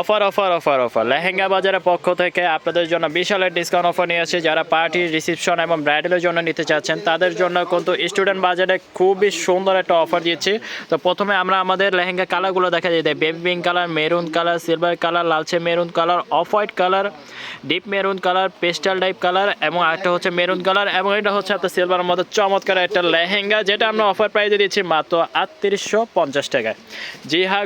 Offer offer offer offer. Lehenga বাজারের পক্ষ থেকে আপনাদের জন্য বিশাল ডিসকাউন্ট অফার নিয়ে আসে যারা পার্টি রিসেপশন এবং ব্রাইডালের জন্য নিতে চাচ্ছেন, তাদের জন্য কিন্তু স্টুডেন্ট বাজারে খুবই সুন্দর একটা অফার দিচ্ছি। তো প্রথমে আমরা আমাদের লেহেঙ্গা কালারগুলো দেখা যায় baby pink colour maroon colour silver colour লালচে maroon colour off white colour deep maroon colour pastel type colour এবং একটা হচ্ছে মেরুন কালার এবং এটা হচ্ছে আপনার সিলভারের মধ্যে চমৎকার একটা লেহেঙ্গা, যেটা আমরা অফার প্রাইসে দিচ্ছি মাত্র আটত্রিশশো পঞ্চাশ টাকায়। জি হ্যাঁ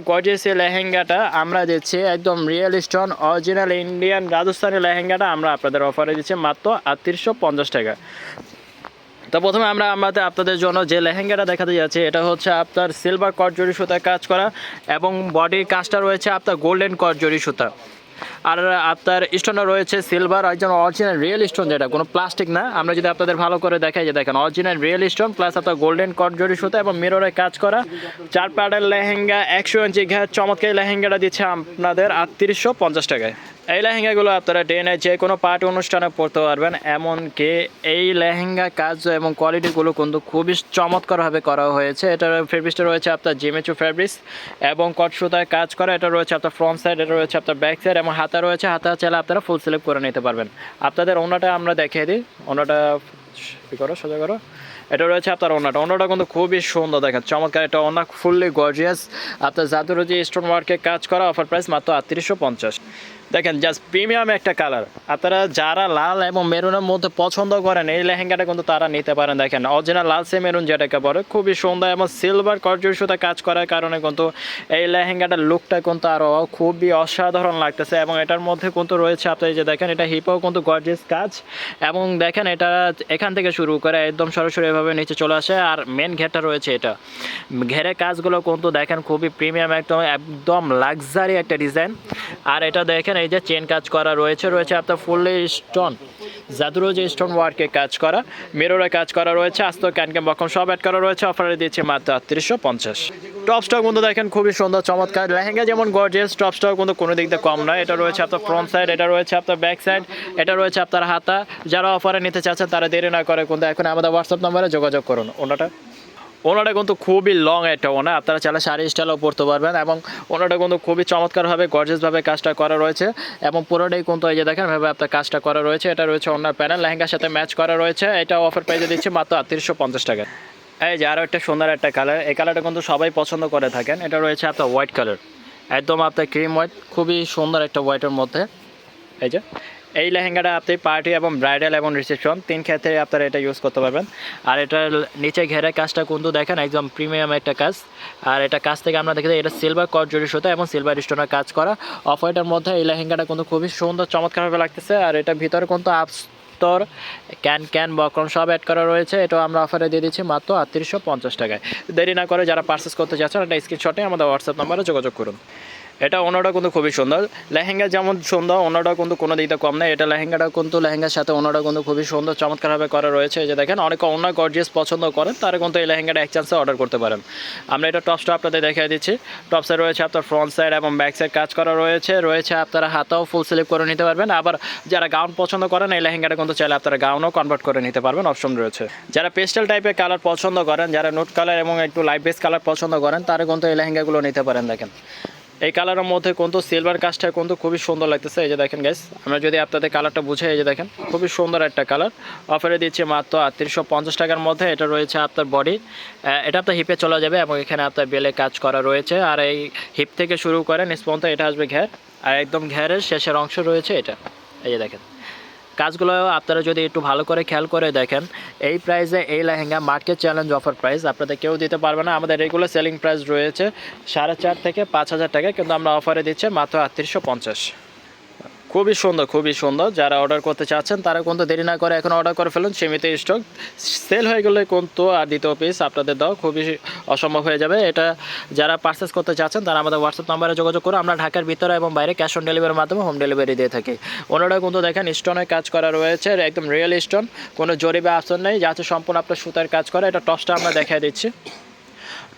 এই লেহেঙ্গাটা আমরা দিচ্ছি একদম real stone original Indian Rajasthani লেহেঙ্গাটা আমরা আপনাদের অফারে দিচ্ছি মাত্র আটত্রিশশো পঞ্চাশ টাকা। তো প্রথমে আমরা আমাদের আপনাদের জন্য যে লেহেঙ্গাটা দেখাতে যাচ্ছি, এটা হচ্ছে আপনার সিলভার কট জরি সুতায় কাজ করা এবং বডির কাজটা রয়েছে আপনার গোল্ডেন কট জরি সুতা। আর আপনার স্টোনও রয়েছে সিলভার একজন অরিজিনাল রিয়েল স্টোন যেটা, কোনো প্লাস্টিক না। আমরা যদি আপনাদের ভালো করে দেখাই যে দেখেন অরিজিনাল রিয়েল স্টোন প্লাস আপনার গোল্ডেন কট জড়ি সুতা এবং মিররে কাজ করা। চার প্যাডের লেহেঙ্গা, একশো ইঞ্চি ঘের, চমৎকার লেহেঙ্গাটা দিচ্ছে আপনাদের আটত্রিশশো পঞ্চাশ টাকায়। এই লেহেঙ্গাগুলো আপনারা ডেনে যে কোনো পার্টি অনুষ্ঠানে পরতে পারবেন, এমনকি এই লেহেঙ্গা কাজ এবং কোয়ালিটিগুলো কিন্তু খুবই চমৎকারভাবে করা হয়েছে। এটার ফেব্রিক্সটা রয়েছে আপনার জিমেচু ফেব্রিক্স এবং কট সুতায় কাজ করা, এটা রয়েছে আপনার ফ্রন্ট সাইড এটা রয়েছে আপনার ব্যাক সাইড এবং হাতা রয়েছে। হাতা চাইলে আপনারা ফুল সিলেক্ট করে নিতে পারবেন। আপনাদের ওনাটা আমরা দেখিয়ে দিই। ওনাটা করো, সোজা করো। এটা রয়েছে আপনার ওনাটা ওনাটা কিন্তু খুবই সুন্দর দেখেন, চমৎকার। এটা ওনা ফুললি গর্জিয়াস আপনার জাদুর যে স্টোন ওয়ার্কে কাজ করা অফার প্রাইস মাত্র আটত্রিশশো পঞ্চাশ। দেখেন জাস্ট প্রিমিয়াম একটা কালার আপনারা যারা লাল এবং মেরুনের মধ্যে পছন্দ করেন, এই লেহেঙ্গাটা কিন্তু তারা নিতে পারেন। দেখেন অরিজিনাল লাল সে মেরুন যেটাকে বলে, খুবই সুন্দর এবং সিলভার কর্জুর সুতা কাজ করার কারণে কিন্তু এই লেহেঙ্গাটার লুকটা কিন্তু আরও খুবই অসাধারণ লাগতেছে এবং এটার মধ্যে কিন্তু রয়েছে আপনি যে দেখেন, এটা হিপও কিন্তু গর্জেস কাজ। এবং দেখেন, এটা এখান থেকে শুরু করে একদম সরাসরি এভাবে নিচে চলে আসে আর মেন ঘেরটা রয়েছে এটা। ঘেরের কাজগুলো কিন্তু দেখেন, খুবই প্রিমিয়াম একদম একদম লাক্সারি একটা ডিজাইন আর এটা দেখেন এই যে চেন কাজ করা রয়েছে রয়েছে আপনার ফুললি স্টোন জাদুরো যে স্টোন ওয়ার্কে কাজ করা মিররে কাজ করা রয়েছে, আস্ত ক্যানক্যাম বকম সব অ্যাড করা রয়েছে অফারে দিচ্ছে মাত্র আটত্রিশশো পঞ্চাশ। টপ স্টক কিন্তু দেখেন, খুবই সুন্দর, চমৎকার, লেহেঙ্গা যেমন গর্জিয়াস টপ স্টক কিন্তু কোনো দিক দিয়ে কম নয়। এটা রয়েছে আপনার ফ্রন্ট সাইড এটা রয়েছে আপনার ব্যাক সাইড এটা রয়েছে আপনার হাতা। যারা অফারে নিতে চাচ্ছেন, তারা দেরি না করে কিন্তু এখন আমাদের হোয়াটসঅ্যাপ নম্বরে যোগাযোগ করুন। ওনাটা ওনাটা কিন্তু খুবই লং একটা ওনা আপনারা চাইলে শাড়ি স্টাইলও পরতে পারবেন এবং ওনাটা কিন্তু খুবই চমৎকারভাবে গর্জেসভাবে কাজটা করা রয়েছে এবং পুরোটাই কিন্তু এই যে দেখেন ভাবে আপনার কাজটা করা রয়েছে। এটা রয়েছে ওনার প্যানেল লেহেঙ্গার সাথে ম্যাচ করা রয়েছে। এটা অফার প্রাইজে দিচ্ছে মাত্র আটত্রিশশো পঞ্চাশ টাকা। এই যে আরও একটা সুন্দর একটা কালার এই কালারটা কিন্তু সবাই পছন্দ করে থাকেন। এটা রয়েছে আপনার হোয়াইট কালার একদম আপনার ক্রিম হোয়াইট খুবই সুন্দর একটা হোয়াইটের মধ্যে। এই যে এই লেহেঙ্গাটা আপনি পার্টি এবং ব্রাইডাল এবং রিসেপশন, তিন ক্ষেত্রে আপনারা এটা ইউজ করতে পারবেন। আর এটার নিচে ঘেরা কাজটা কিন্তু দেখেন, একদম প্রিমিয়াম একটা কাজ। আর এটা কাজ থেকে আমরা দেখি এটা সিলভার কট জড়ি সুতা এবং সিলভার স্টোনের কাজ করা। অফ হোয়াইটের মধ্যে এই লেহেঙ্গাটা কিন্তু খুবই সুন্দর, চমৎকারভাবে লাগতেছে। আর এটা ভিতরে কিন্তু আপস্তর ক্যান ক্যান, বকরম সব অ্যাড করা রয়েছে। এটাও আমরা অফারে দিয়ে দিচ্ছি মাত্র আটত্রিশশো পঞ্চাশ টাকায়। দেরি না করে যারা পার্চেস করতে যাচ্ছেন একটা স্ক্রিনশটে আমাদের হোয়াটসঅ্যাপ নাম্বারে যোগাযোগ করুন। এটা অন্যটা কিন্তু খুবই সুন্দর। লেহেঙ্গা যেমন সুন্দর, অন্যটা কিন্তু কোনো দিকতে কম নেই। এটা লেহেঙ্গাটা কিন্তু, লেহেঙ্গার সাথে অন্যটা কিন্তু খুবই সুন্দর, চমৎকারভাবে করা রয়েছে। যে দেখেন, অনেকে অন্য গর্জিয়াস পছন্দ করেন, তারা কিন্তু এই লেহেঙ্গাটা এক চান্সে অর্ডার করতে পারেন। আমরা এটা টপসটা আপনাদের দেখিয়ে দিচ্ছি। টপসে রয়েছে আপনার ফ্রন্ট সাইড এবং ব্যাক সাইড কাজ করা রয়েছে। রয়েছে আপনারা হাতাও ফুল স্লিপ করে নিতে পারবেন। আবার যারা গাউন পছন্দ করেন, এই লেহেঙ্গাটা কিন্তু চাইলে আপনারা গাউনও কনভার্ট করে নিতে পারবেন। অপশন রয়েছে। যারা পেস্টেল টাইপের কালার পছন্দ করেন, যারা নোট কালার এবং একটু লাইট বেস কালার পছন্দ করেন, তারা কিন্তু এই লেহেঙ্গাগুলো নিতে পারেন, দেখেন। এই কালারের মধ্যে কিন্তু সিলভার কাজটা কিন্তু খুবই সুন্দর লাগতেছে। এই যে দেখেন গাইস আমরা যদি আপনাদের কালারটা বুঝাই, এই যে দেখেন, খুবই সুন্দর একটা কালার। অফারে দিচ্ছি মাত্র আটত্রিশশো পঞ্চাশ টাকার মধ্যে, এটা রয়েছে আপনার বডি এটা আপনার হিপে চলে যাবে এবং এখানে আপনার বেলে কাজ করা রয়েছে। আর এই হিপ থেকে শুরু করে স্পন্ত এটা আসবে ঘের। আর একদম ঘেরের শেষের অংশ রয়েছে এটা। এই যে দেখেন। কাজগুলো আপনারা যদি একটু ভালো করে খেয়াল করে দেখেন, এই প্রাইসে এই lehenga market challenge offer price আপনাদের কেউ দিতে পারবে না। আমাদের রেগুলার সেলিং প্রাইস রয়েছে সাড়ে চার থেকে পাঁচ হাজার টাকা, কিন্তু আমরা অফারে দিচ্ছি মাত্র আটত্রিশশো পঞ্চাশ। খুবই সুন্দর খুবই সুন্দর। যারা অর্ডার করতে চাচ্ছেন, তারা কিন্তু দেরি না করে এখন অর্ডার করে ফেলুন, সীমিত স্টক সেল হয়ে গেলে কিন্তু আর দ্বিতীয় পিস আপনাদের দাও খুবই অসম্ভব হয়ে যাবে। এটা যারা পার্চেস করতে চাচ্ছেন, তারা আমাদের হোয়াটসঅ্যাপ নাম্বারে যোগাযোগ করুন। আমরা ঢাকার ভিতরে এবং বাইরে ক্যাশ অন ডেলিভারির মাধ্যমে হোম ডেলিভারি দিয়ে থাকি। ওনারা কিন্তু দেখেন স্টোনের কাজ করা রয়েছে একদম রিয়েল স্টোন কোনো জরিবে আসন নেই, যাতে সম্পূর্ণ আপনার সুতার কাজ করা। এটা টসটা আমরা দেখাই দিচ্ছি।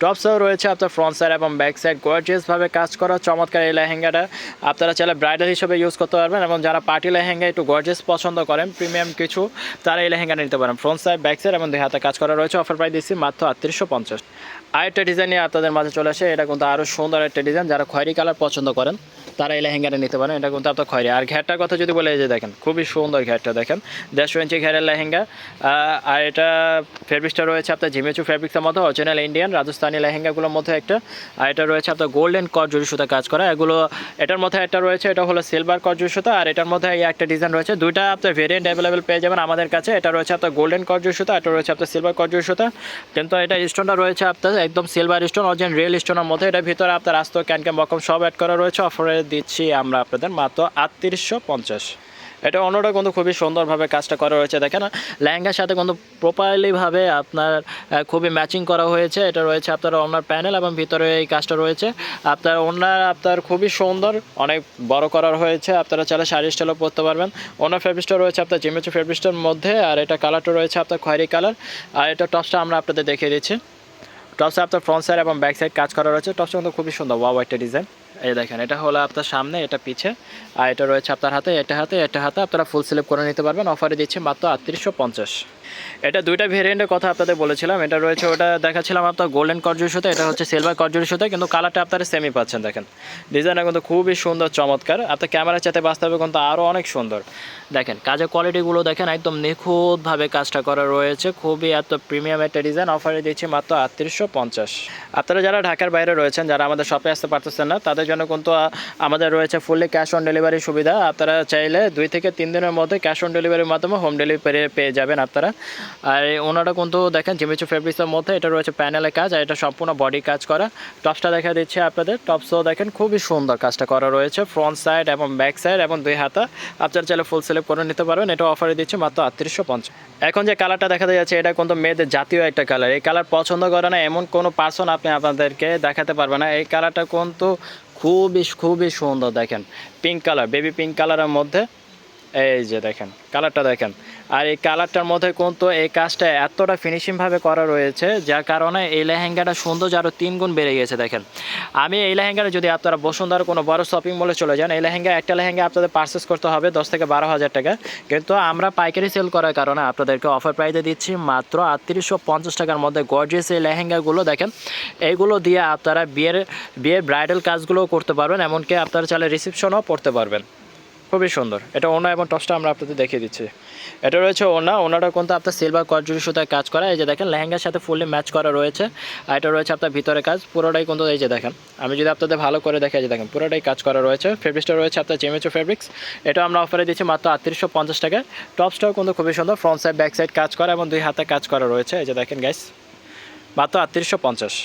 টপসেও রয়েছে আপনার ফ্রন্ট সাইড এবং ব্যাক সাইড গর্জিয়াসভাবে কাজ করা, চমৎকার এই লেহেঙ্গাটা। আপনারা চাইলে ব্রাইডাল হিসেবে ইউজ করতে পারবেন এবং যারা পার্টি লেহেঙ্গা একটু গর্জিয়াস পছন্দ করেন প্রিমিয়াম কিছু, তারা এই লেহেঙ্গা নিতে পারেন। ফ্রন্ট সাইড ব্যাক সাইড এবং দুই হাতে কাজ করা রয়েছে। অফার প্রাইস দিচ্ছি মাত্র আটত্রিশশো পঞ্চাশ। আরেকটা ডিজাইন নিয়ে আপনাদের মাঝে চলে আসে। এটা কিন্তু আরও সুন্দর একটা ডিজাইন যারা খয়েরি কালার পছন্দ করেন তারা এই লেহেঙ্গাটা নিতে পারেন, এটা কিন্তু আপনার খয়রি। আর ঘ্যাটটার কথা যদি বলে যে দেখেন, খুবই সুন্দর ঘ্যাটটা দেখেন। দেড়শো ইঞ্চি ঘেরের লেহেঙ্গা। আর এটা ফেব্রিক্সটা রয়েছে আপনার জিমেচু ফেব্রিক্সের মধ্যে অরিজিনাল ইন্ডিয়ান রাজস্থানি লেহেঙ্গাগুলোর মধ্যে একটা। আর এটা রয়েছে আপনার গোল্ডেন কট সুতা কাজ করা। এগুলো, এটার মধ্যে একটা রয়েছে, এটা হলো সিলভার কট সুতা, আর এটার মধ্যে এই একটা ডিজাইন রয়েছে। দুইটা আপনার ভেরিয়েন্ট অ্যাভেলেবেল পেয়ে যাবেন আমাদের কাছে। এটা রয়েছে আপনার গোল্ডেন কট সুতা, এটা রয়েছে আপনার সিলভার কট সুতা। কিন্তু এটা স্টোনটা রয়েছে আপনার একদম সিলভার স্টোন অরিজিনাল রিয়েল স্টোনের মধ্যে। এটার ভিতরে আপনার আস্ত ক্যানক্যাম বকম সব অ্যাড করা রয়েছে। অফারে দিচ্ছি আমরা আপনাদের মাত্র আটত্রিশশো পঞ্চাশ। এটা অন্যটা কিন্তু খুবই সুন্দরভাবে কাজটা করা রয়েছে দেখেন। লেহেঙ্গার সাথে কিন্তু প্রপারলিভাবে আপনার খুবই ম্যাচিং করা হয়েছে। এটা রয়েছে আপনার ওনার প্যানেল এবং ভিতরে এই কাজটা রয়েছে। আপনার ওনার, আপনার খুবই সুন্দর, অনেক বড় করার হয়েছে। আপনারা চাইলে শাড়ি স্টাইলও পরতে পারবেন। ওনার ফেব্রিকটা রয়েছে আপনার জিমেচু ফেব্রিকটার মধ্যে, আর এটা কালারটা রয়েছে আপনার খয়েরি কালার আর এটা টপসটা আমরা আপনাদের দেখিয়ে দিচ্ছি। টপসে আপনার ফ্রন্ট সাইড এবং ব্যাক সাইড কাজ করা রয়েছে। টপসটা কিন্তু খুবই সুন্দর ওয়াও একটা ডিজাইন এই দেখেন, এটা হলো আপনার সামনে, এটা পিছে, আর এটা রয়েছে আপনার হাতে, এটা হাতে এটা হাতে, আপনারা ফুল স্লিপ করে নিতে পারবেন। অফারে দিচ্ছে মাত্র আটত্রিশশো পঞ্চাশ। এটা দুইটা ভেরিয়েন্টের কথা আপনাদের বলেছিলাম। এটা রয়েছে, ওটা দেখাচ্ছিলাম আপনার গোল্ডেন কর্জুর সাথে এটা হচ্ছে সিলভার কর্জুর সাথে কিন্তু কালারটা আপনারা সেমি পাচ্ছেন, দেখেন। ডিজাইনটা কিন্তু খুবই সুন্দর, চমৎকার। আপনার ক্যামেরার চাতে বাস্তবে কিন্তু আরও অনেক সুন্দর। দেখেন, কাজের কোয়ালিটিগুলো দেখেন, একদম নিখুঁতভাবে কাজটা করা রয়েছে। খুবই এত প্রিমিয়াম একটা ডিজাইন অফারে দিচ্ছি মাত্র আটত্রিশশো পঞ্চাশ। আপনারা যারা ঢাকার বাইরে রয়েছেন, যারা আমাদের শপে আসতে পারতেছেন না, তাদের জন্য কিন্তু আমাদের রয়েছে ফুললি ক্যাশ অন ডেলিভারি সুবিধা। আপনারা চাইলে দুই থেকে তিন দিনের মধ্যে ক্যাশ অন ডেলিভারির মাধ্যমে হোম ডেলিভারি পেয়ে যাবেন আপনারা। আর ওনারা কিন্তু দেখেন জিমিচু ফেব্রিক্সের মধ্যে এটা রয়েছে প্যানেলের কাজ, আর এটা সম্পূর্ণ বডি কাজ করা। টপসটা দেখা দিচ্ছে আপনাদের। টপসও দেখেন খুবই সুন্দর কাজটা করা রয়েছে ফ্রন্ট সাইড এবং ব্যাক সাইড এবং দুই হাতা। আপনার চাইলে ফুল সেলেক্ট করে নিতে পারবেন এটা অফারে দিচ্ছে মাত্র আটত্রিশশো পঞ্চাশ। এখন যে কালারটা দেখা যাচ্ছে, এটা কিন্তু মেয়েদের জাতীয় একটা কালার এই কালার পছন্দ করে না, এমন কোনো পার্সন আপনি আপনাদেরকে দেখাতে পারবে না। এই কালারটা কিন্তু খুবই খুবই সুন্দর দেখেন। পিঙ্ক কালার বেবি পিঙ্ক কালারের মধ্যে। এই যে দেখেন কালারটা দেখেন। আর এই কালারটার মধ্যে কিন্তু এই কাজটা এতটা ফিনিশিংভাবে করা রয়েছে, যার কারণে এই লেহেঙ্গাটা সৌন্দর্য আরও তিন গুণ বেড়ে গেছে, দেখেন। আমি এই লেহেঙ্গাটা যদি আপনারা বসুন্ধরা কোনো বড় শপিং মলে চলে যান, এই লেহেঙ্গা, একটা লেহেঙ্গা আপনাদের পারচেস করতে হবে দশ থেকে বারো হাজার টাকা। কিন্তু আমরা পাইকারি সেল করার কারণে আপনাদেরকে অফার প্রাইসে দিচ্ছি মাত্র আটত্রিশশো পঞ্চাশ টাকার মধ্যে গর্জিয়াস এই লেহেঙ্গাগুলো, দেখেন। এইগুলো দিয়ে আপনারা বিয়ের বিয়ের ব্রাইডাল কাজগুলোও করতে পারবেন, এমনকি আপনারা চাইলে রিসেপশনও পড়তে পারবেন। খুবই সুন্দর। এটা ওনা এবং টসটা আমরা আপনাদের দেখিয়ে দিচ্ছি। এটা রয়েছে ওনা। ওনাটা কিন্তু আপনার সিলভার কটজুরি সুতায় কাজ করা। এই যে দেখেন, লেহেঙ্গার সাথে ফুললি ম্যাচ করা রয়েছে। আর এটা রয়েছে আপনার ভিতরে কাজ। পুরোটাই কিন্তু এই যে দেখেন, আমি যদি আপনাদের ভালো করে দেখে যে দেখেন, পুরোটাই কাজ করা রয়েছে। ফেব্রিক্সটা রয়েছে আপনার জেমেচো ফেব্রিক্স এটা আমরা অফারে দিচ্ছি মাত্র আটত্রিশশো পঞ্চাশ টাকায় টপসটাও কিন্তু খুবই সুন্দর। ফ্রন্ট সাইড ব্যাক সাইড কাজ করা এবং দুই হাতে কাজ করা রয়েছে। এই যে দেখেন গাইস মাত্র আটত্রিশশো পঞ্চাশ।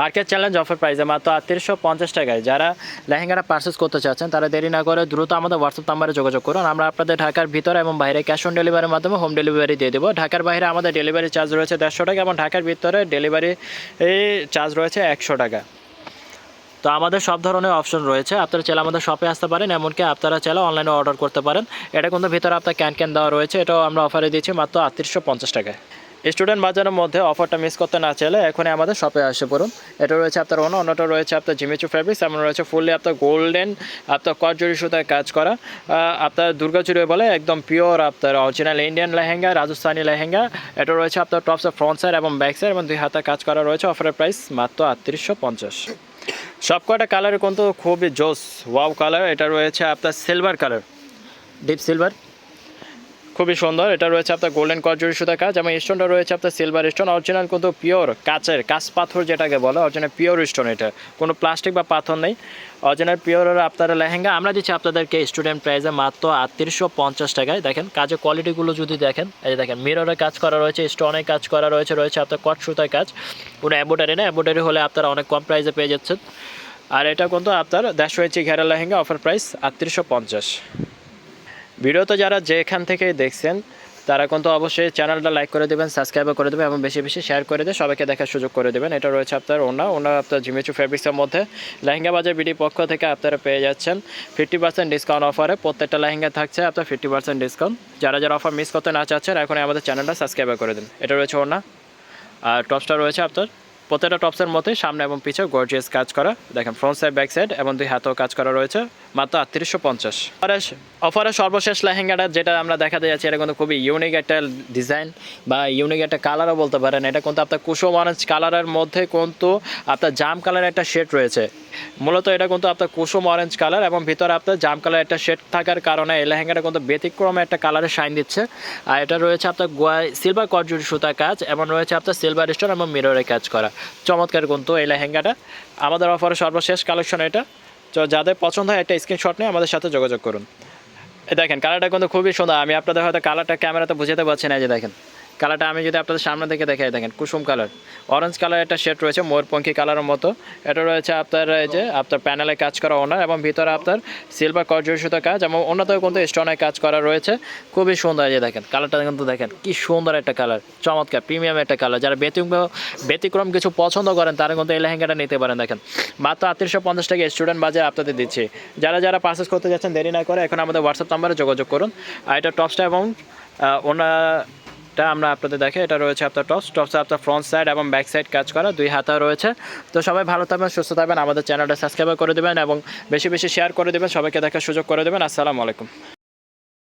মার্কেট চ্যালেঞ্জ অফার প্রাইসে মাত্র আটত্রিশশো পঞ্চাশ টাকায়। যারা লেহেঙ্গাটা পারচেস করতে চাচ্ছেন, তারা দেরি না করে দ্রুত আমাদের হোয়াটসঅ্যাপ নাম্বারে যোগাযোগ করুন। আমরা আপনাদের ঢাকার ভিতরে এবং বাইরে ক্যাশ অন ডেলিভারির মাধ্যমে হোম ডেলিভারি দিয়ে দেবো। ঢাকার বাইরে আমাদের ডেলিভারি চার্জ রয়েছে দেড়শো টাকা এবং ঢাকার ভিতরে ডেলিভারি চার্জ রয়েছে একশো টাকা। তো আমাদের সব ধরনের অপশন রয়েছে। আপনারা চাইলে আমাদের শপে আসতে পারেন, এমনকি আপনারা চাইলে অনলাইনে অর্ডার করতে পারেন। এটা কিন্তু ভিতরে আপনার ক্যান ক্যান দেওয়া রয়েছে। এটাও আমরা অফারে দিচ্ছি মাত্র আটত্রিশশো পঞ্চাশ টাকায়। স্টুডেন্ট বাজারের মধ্যে অফারটা মিস করতে না চাইলে এখনই আমাদের শপে আসে পড়ুন। এটা রয়েছে আপনার অন্য অন্যটা রয়েছে আপনার জিমিচু ফ্যাব্রিক্স এমন রয়েছে ফুললি আপনার গোল্ডেন আপনার কটজরি সুতায় কাজ করা। আপনার দুর্গাচুরি বলে একদম পিওর আপনার অরিজিনাল ইন্ডিয়ান লেহেঙ্গা, রাজস্থানি লেহেঙ্গা। এটা রয়েছে আপনার টপসের ফ্রন্ট সাইড এবং ব্যাক সাইড এবং দুই হাতে কাজ করা রয়েছে। অফারের প্রাইস মাত্র আটত্রিশশো পঞ্চাশ। সবকটা কালারের কিন্তু খুবই জোস ওয়াও কালার এটা রয়েছে আপনার সিলভার কালার ডিপ সিলভার খুবই সুন্দর। এটা রয়েছে আপনার গোল্ডেন কজরি সুতা কাজ এবং স্টোনটা রয়েছে আপনার সিলভার স্টোন অরিজিনাল কিন্তু পিওর কাচের, কাঁচ পাথর যেটাকে বলে অরিজিনাল পিওর স্টোন এটা। কোনো প্লাস্টিক বা পাথর নেই। অরিজিনাল পিওর আপনার লেহেঙ্গা। আমরা দিচ্ছি আপনাদেরকে স্টুডেন্ট প্রাইসে মাত্র আটত্রিশশো পঞ্চাশ টাকায়। দেখেন, কাজের কোয়ালিটিগুলো যদি দেখেন, এই যে দেখেন মিররের কাজ করা রয়েছে স্টোনের কাজ করা রয়েছে রয়েছে আপনার কট সুতার কাজ। কোনো অ্যাম্বোটারি না অ্যাম্বোটারি হলে আপনারা অনেক কম প্রাইসে পেয়ে যাচ্ছেন। আর এটা কিন্তু আপনার দেড়শো ইঞ্চি ঘেরা লেহেঙ্গা অফার প্রাইস আটত্রিশশো পঞ্চাশ। ভিডিওতে যারা যেখান থেকে দেখছেন, তারা কিন্তু অবশ্যই চ্যানেলটা লাইক করে দেবেন সাবস্ক্রাইব করে দেবেন এবং বেশি বেশি শেয়ার করে দিয়ে সবাইকে দেখার সুযোগ করে দেবেন। এটা রয়েছে আপনার ওনা। ওনা আপনার জিমেচু ফেব্রিক্সের মধ্যে। লেহেঙ্গা বাজার বিডি পক্ষ থেকে আপনারা পেয়ে যাচ্ছেন। ফিফটি পার্সেন্ট ডিসকাউন্ট অফারে প্রত্যেকটা লেহেঙ্গা থাকছে আপনার ফিফটি পার্সেন্ট ডিসকাউন্ট যারা যারা অফার মিস করতে না চাচ্ছেন এখন আমাদের চ্যানেলটা সাবস্ক্রাইব করে দিন। এটা রয়েছে ওনা। আর টপসটা রয়েছে আপনার প্রত্যেকটা টপসের মধ্যে সামনে এবং পিছে গর্জিয়াস কাজ করা। দেখেন ফ্রন্ট সাইড ব্যাক সাইড এবং দুই হাতেও কাজ করা রয়েছে। মাত্র আটত্রিশশো পঞ্চাশ। অফারে সর্বশেষ লেহেঙ্গাটা যেটা আমরা দেখাতে যাচ্ছি, এটা কিন্তু খুবই ইউনিক একটা ডিজাইন বা ইউনিক একটা কালারও বলতে পারেন। এটা কিন্তু আপনার কুসুম অরেঞ্জ কালারের মধ্যে কিন্তু আপনার জাম কালারের একটা শেড রয়েছে। মূলত এটা কিন্তু আপনার কুসুম অরেঞ্জ কালার এবং ভিতরে আপনার জাম কালার একটা শেড থাকার কারণে এই লেহেঙ্গাটা কিন্তু ব্যতিক্রমে একটা কালারের শাইন দিচ্ছে। আর এটা রয়েছে আপনার গোয়ায় সিলভার কটজুরি সুতা কাজ এবং রয়েছে আপনার সিলভার স্টোন এবং মিররের কাজ করা। চমৎকার কিন্তু এই লেহেঙ্গাটা। আমাদের অফারের সর্বশেষ কালেকশন এটা। তো যাদের পছন্দ হয় একটা স্ক্রিনশট নিয়ে আমাদের সাথে যোগাযোগ করুন। দেখেন কালারটা কিন্তু খুবই সুন্দর। আমি আপনাদের হয়তো কালারটা ক্যামেরাতে বুঝাতে পারছি না যে দেখেন। কালারটা আমি যদি আপনাদের সামনে থেকে দেখাই, দেখেন কুসুম কালার। অরেঞ্জ কালার একটা শেড রয়েছে ময়ূরপঙ্খী কালারের মতো। এটা রয়েছে আপনার এই যে, আপনার প্যানেলে কাজ করা ওনার এবং ভিতরে আপনার সিলভার কর্জরিত কাজ এবং অন্যতেও কিন্তু স্টোনের কাজ করা রয়েছে। খুবই সুন্দর যে দেখেন, কালারটা কিন্তু দেখেন কি সুন্দর একটা কালার, চমৎকার প্রিমিয়াম একটা কালার। যারা ব্যতিক্রম ব্যতিক্রম কিছু পছন্দ করেন, তারা কিন্তু এই লেহেঙ্গাটা নিতে পারেন, দেখেন। মাত্র আটত্রিশশো পঞ্চাশ টাকা স্টুডেন্ট বাজারে আপনাদের দিচ্ছি। যারা যারা পারচেস করতে যাচ্ছেন, দেরি না করে এখন আমাদের হোয়াটসঅ্যাপ নাম্বারে যোগাযোগ করুন। আর এটা টপসটা এবং ওনাটা আমরা আপনাদের দেখে এটা রয়েছে আপনার টপস টপসে আপনার ফ্রন্ট সাইড এবং ব্যাক সাইড কাজ করা, দুই হাতা রয়েছে। তো সবাই ভালো থাকবেন, সুস্থ থাকবেন, আমাদের চ্যানেলটা সাবস্ক্রাইব করে দেবেন এবং বেশি বেশি শেয়ার করে দেবেন, সবাইকে দেখার সুযোগ করে দেবেন। আসসালামু আলাইকুম।